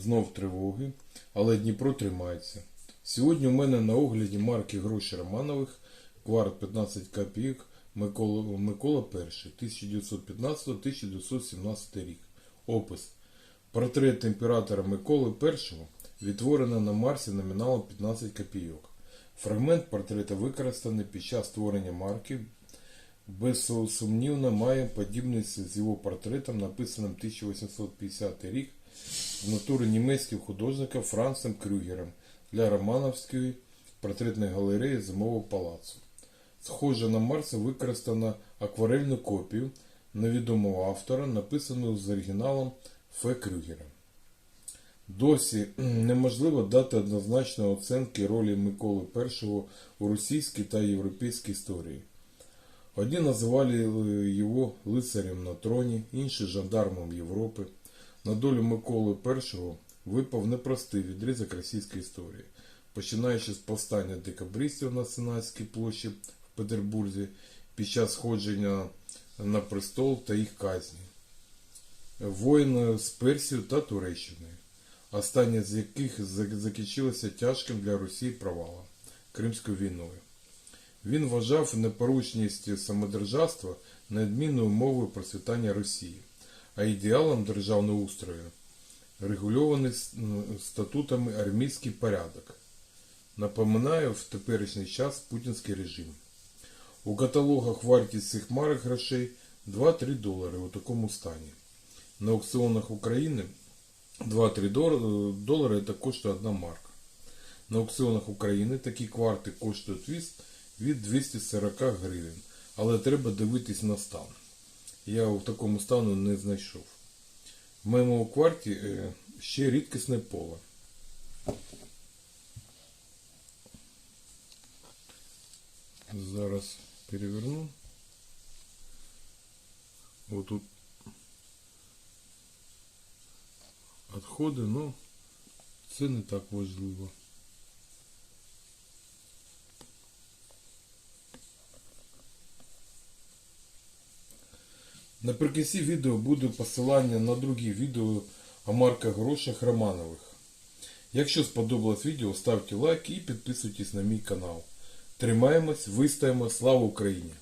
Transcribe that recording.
Знов тривоги, але Дніпро тримається. Сьогодні у мене на огляді марки гроші Романових, кварт 15 копійок Микола, Микола І, 1915-1917 рік. Опис. Портрет імператора Миколи І відтворено на Марсі номіналом 15 копійок. Фрагмент портрета використаний під час створення марки. Безсумнівно має подібність з його портретом, написаним 1850 рік з натури німецьким художником Францем Крюгером для Романовської портретної галереї Зимового палацу. Схоже на Марса використано акварельну копію невідомого автора, написану з оригіналом Ф. Крюгера. Досі неможливо дати однозначної оцінки ролі Миколи І у російській та європейській історії. Одні називали його лицарем на троні, інші жандармом Європи. На долю Миколи І випав непростий відрізок російської історії, починаючи з повстання декабристів на Сенатській площі в Петербурзі під час сходження на престол та їх казні, воїн з Персією та Туреччиною, останнє з яких закінчилося тяжким для Росії провалом Кримською війною. Він вважав непорушність самодержавства неодмінною умовою процвітання Росії, а ідеалом державного устрою регульований статутами армійський порядок. Напоминаю в теперішній час путінський режим. У каталогах вартість цих марок грошей 2-3 долари у такому стані. На аукціонах України 2-3 дол- долари це коштує одна марка. На аукціонах України такі кварти коштують від 240 гривень, але треба дивитись на стан. Я в такому стану не знайшов. В моєму кварті е, ще рідкісне поле. Зараз переверну. Отут відходи, ну це не так важливо. Наприкінці відео буде посилання на другі відео о марках грошах Романових. Якщо сподобалось відео, ставте лайк і підписуйтесь на мій канал. Тримаємось, вистоїмо, слава Україні!